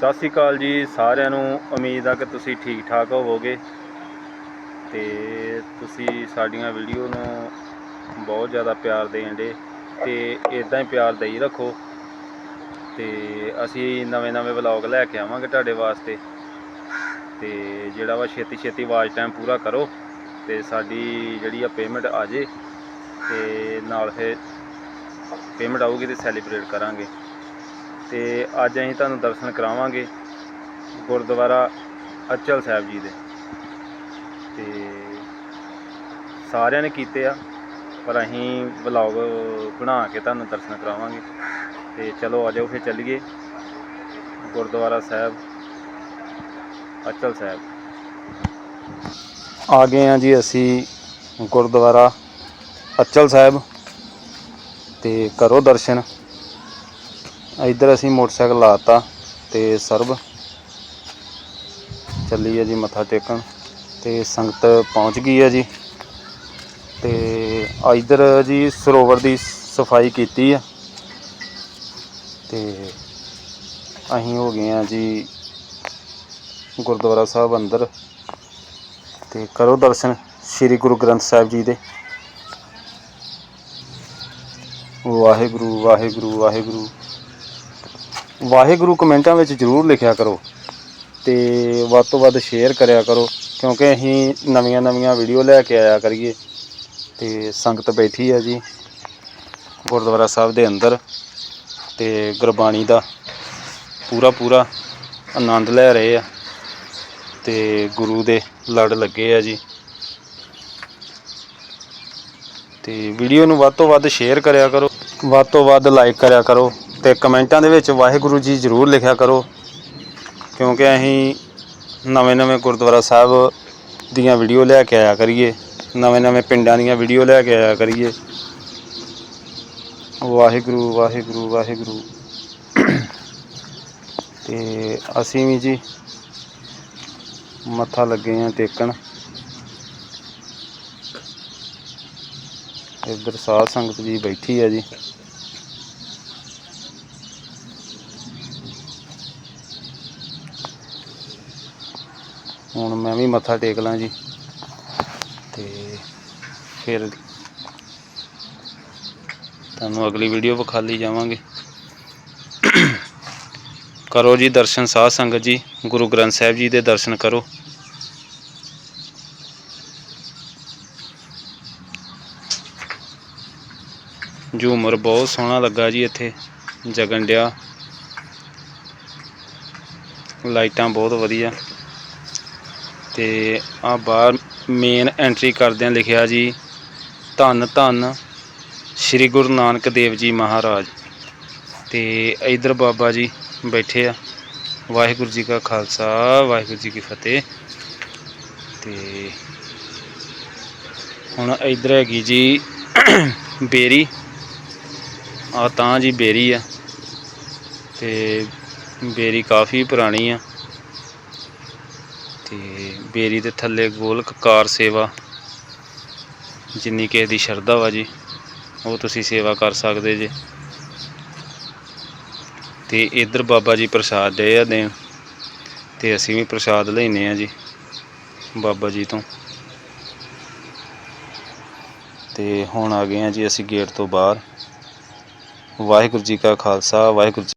ਸਤਿ ਸ਼੍ਰੀ ਅਕਾਲ ਜੀ, ਸਾਰਿਆਂ ਨੂੰ ਉਮੀਦ ਆ ਕਿ ਤੁਸੀਂ ਠੀਕ ਠਾਕ ਹੋਵੋਗੇ। ਤੇ ਤੁਸੀਂ ਸਾਡੀਆਂ ਵੀਡੀਓ ਨੂੰ ਬਹੁਤ ਜ਼ਿਆਦਾ ਪਿਆਰ ਦੇਣ ਦੇ, ਤੇ ਇਦਾਂ ਹੀ ਪਿਆਰ ਦੇਈ ਰੱਖੋ। ਤੇ ਅਸੀਂ ਨਵੇਂ ਨਵੇਂ ਵਲੌਗ ਲੈ ਕੇ ਆਵਾਂਗੇ ਤੁਹਾਡੇ ਵਾਸਤੇ। ਤੇ ਜਿਹੜਾ ਵਾ ਛੇਤੀ ਛੇਤੀ ਵਾਚ ਟਾਈਮ ਪੂਰਾ ਕਰੋ, ਤੇ ਸਾਡੀ ਜਿਹੜੀ ਆ ਪੇਮੈਂਟ ਆ ਜੇ, ਤੇ ਨਾਲ ਫਿਰ ਪੇਮੈਂਟ ਆਊਗੀ ਤੇ ਸੈਲੀਬ੍ਰੇਟ ਕਰਾਂਗੇ। ਤੇ ਅੱਜ ਅਸੀਂ ਤੁਹਾਨੂੰ ਦਰਸ਼ਨ ਕਰਾਵਾਂਗੇ ਗੁਰਦੁਆਰਾ ਅਚਲ ਸਾਹਿਬ ਜੀ ਦੇ। ਤੇ ਸਾਰਿਆਂ ਨੇ ਕੀਤੇ ਆ, ਪਰ ਅਸੀਂ ਵਲੌਗ ਬਣਾ ਕੇ ਤੁਹਾਨੂੰ ਦਰਸ਼ਨ ਕਰਾਵਾਂਗੇ। ਤੇ ਚਲੋ ਆ ਜਾਓ, ਫਿਰ ਚੱਲੀਏ ਗੁਰਦੁਆਰਾ ਸਾਹਿਬ ਅਚਲ ਸਾਹਿਬ। ਆ ਗਏ ਆ ਜੀ ਅਸੀਂ ਗੁਰਦੁਆਰਾ ਅਚਲ ਸਾਹਿਬ। ਤੇ ਕਰੋ ਦਰਸ਼ਨ। ਇੱਧਰ ਅਸੀਂ ਮੋਟਰਸਾਈਕਲ ਲਾਤਾ ਤੇ ਸਰਬ ਚੱਲੀ ਹੈ ਜੀ ਮੱਥਾ ਟੇਕਣ ਤੇ ਸੰਗਤ ਪਹੁੰਚ ਗਈ ਹੈ ਜੀ। ਤੇ ਇੱਧਰ ਜੀ ਸਰੋਵਰ ਦੀ ਸਫ਼ਾਈ ਕੀਤੀ ਆ। ਤੇ ਅਸੀਂ ਹੋ ਗਏ ਆ ਜੀ ਗੁਰਦੁਆਰਾ ਸਾਹਿਬ ਅੰਦਰ। ਤੇ ਕਰੋ ਦਰਸ਼ਨ ਸ੍ਰੀ ਗੁਰੂ ਗ੍ਰੰਥ ਸਾਹਿਬ ਜੀ ਦੇ। ਵਾਹਿਗੁਰੂ ਵਾਹਿਗੁਰੂ ਵਾਹਿਗੁਰੂ। ਵਾਹਿਗੁਰੂ ਕਮੈਂਟਾਂ ਵਿੱਚ ਜ਼ਰੂਰ ਲਿਖਿਆ ਕਰੋ ਤੇ ਵੱਧ ਤੋਂ ਵੱਧ ਸ਼ੇਅਰ ਕਰਿਆ ਕਰੋ, ਕਿਉਂਕਿ ਅਸੀਂ ਨਵੀਆਂ ਨਵੀਆਂ ਵੀਡੀਓ ਲੈ ਕੇ ਆਇਆ ਕਰੀਏ। ਤੇ ਸੰਗਤ ਬੈਠੀ ਹੈ ਜੀ, ਗੁਰਦੁਆਰਾ ਸਾਹਿਬ ਦੇ ਅੰਦਰ, ਤੇ ਗੁਰਬਾਣੀ ਦਾ ਪੂਰਾ ਪੂਰਾ ਆਨੰਦ ਲੈ ਰਹੇ ਆ, ਤੇ ਗੁਰੂ ਦੇ ਲੜ ਲੱਗੇ ਆ ਜੀ। ਤੇ ਵੀਡੀਓ ਨੂੰ ਵੱਧ ਤੋਂ ਵੱਧ ਸ਼ੇਅਰ ਕਰਿਆ ਕਰੋ, ਵੱਧ ਤੋਂ ਵੱਧ ਲਾਈਕ ਕਰਿਆ ਕਰੋ ਤੇ ਕਮੈਂਟਾਂ ਦੇ ਵਿੱਚ ਵਾਹਿਗੁਰੂ ਜੀ ਜ਼ਰੂਰ ਲਿਖਿਆ ਕਰੋ, ਕਿਉਂਕਿ ਅਸੀਂ ਨਵੇਂ ਨਵੇਂ ਗੁਰਦੁਆਰਾ ਸਾਹਿਬ ਦੀਆਂ ਵੀਡੀਓ ਲੈ ਕੇ ਆਇਆ ਕਰੀਏ, ਨਵੇਂ ਨਵੇਂ ਪਿੰਡਾਂ ਦੀਆਂ ਵੀਡੀਓ ਲੈ ਕੇ ਆਇਆ ਕਰੀਏ। ਵਾਹਿਗੁਰੂ ਵਾਹਿਗੁਰੂ ਵਾਹਿਗੁਰੂ। ਤੇ ਅਸੀਂ ਵੀ ਜੀ ਮੱਥਾ ਲੱਗੇ ਆ ਟੇਕਣ। ਇੱਧਰ ਸਾਧ ਸੰਗਤ ਜੀ ਬੈਠੀ ਹੈ ਜੀ। ਹੁਣ ਮੈਂ ਵੀ ਮੱਥਾ ਟੇਕ ਲਾਂ ਜੀ। ਤੇ ਫਿਰ ਤੁਹਾਨੂੰ ਅਗਲੀ ਵੀਡੀਓ ਵਿਖਾ ਲਈ ਜਾਵਾਂਗੇ। ਕਰੋ ਜੀ ਦਰਸ਼ਨ ਸਾਧ ਸੰਗਤ ਜੀ, ਗੁਰੂ ਗ੍ਰੰਥ ਸਾਹਿਬ ਜੀ ਦੇ ਦਰਸ਼ਨ ਕਰੋ। ਝੂਮਰ ਬਹੁਤ ਸੋਹਣਾ ਲੱਗਾ ਜੀ ਇੱਥੇ, ਜਗਨ ਡਿਆ। ਲਾਈਟਾਂ ਬਹੁਤ ਵਧੀਆ। ਤੇ ਆ ਬਾਹਰ ਮੇਨ ਐਂਟਰੀ ਕਰਦਿਆਂ ਲਿਖਿਆ ਜੀ, ਧੰਨ ਧੰਨ ਸ੍ਰੀ ਗੁਰੂ ਨਾਨਕ ਦੇਵ ਜੀ ਮਹਾਰਾਜ। ਤੇ ਇਧਰ ਬਾਬਾ ਜੀ ਬੈਠੇ ਆ, ਵਾਹਿਗੁਰੂ ਜੀ ਕਾ ਖਾਲਸਾ, ਵਾਹਿਗੁਰੂ ਜੀ ਕੀ ਫਤਿਹ। ਤੇ ਹੁਣ ਇਧਰ ਹੈਗੀ ਜੀ ਬੇਰੀ। ਆ ਤਾਂ ਜੀ ਬੇਰੀ ਆ। ਤੇ ਬੇਰੀ ਕਾਫੀ ਪੁਰਾਣੀ ਆ। ਤੇ ਬੇਰੀ ਦੇ ਥੱਲੇ ਗੋਲਕ ਕਾਰ ਸੇਵਾ। ਜਿੰਨੀ ਕਿਸੇ ਦੀ ਸ਼ਰਧਾ ਵਾ ਜੀ, ਉਹ ਤੁਸੀਂ ਸੇਵਾ ਕਰ ਸਕਦੇ ਜੇ। ਤੇ ਇਧਰ ਬਾਬਾ ਜੀ ਪ੍ਰਸਾਦ ਦੇ ਆ ਦੇਣ, ਤੇ ਅਸੀਂ ਵੀ ਪ੍ਰਸਾਦ ਲੈਨੇ ਆ ਜੀ, ਬਾਬਾ ਜੀ ਤੋਂ। ਤੇ ਹੁਣ ਆ ਗਏ ਆ ਜੀ ਅਸੀਂ ਗੇਟ ਤੋਂ ਬਾਹਰ। ਵਾਹਿਗੁਰੂ ਜੀ ਕਾ ਖਾਲਸਾ, ਵਾਹਿਗੁਰੂ ਜੀ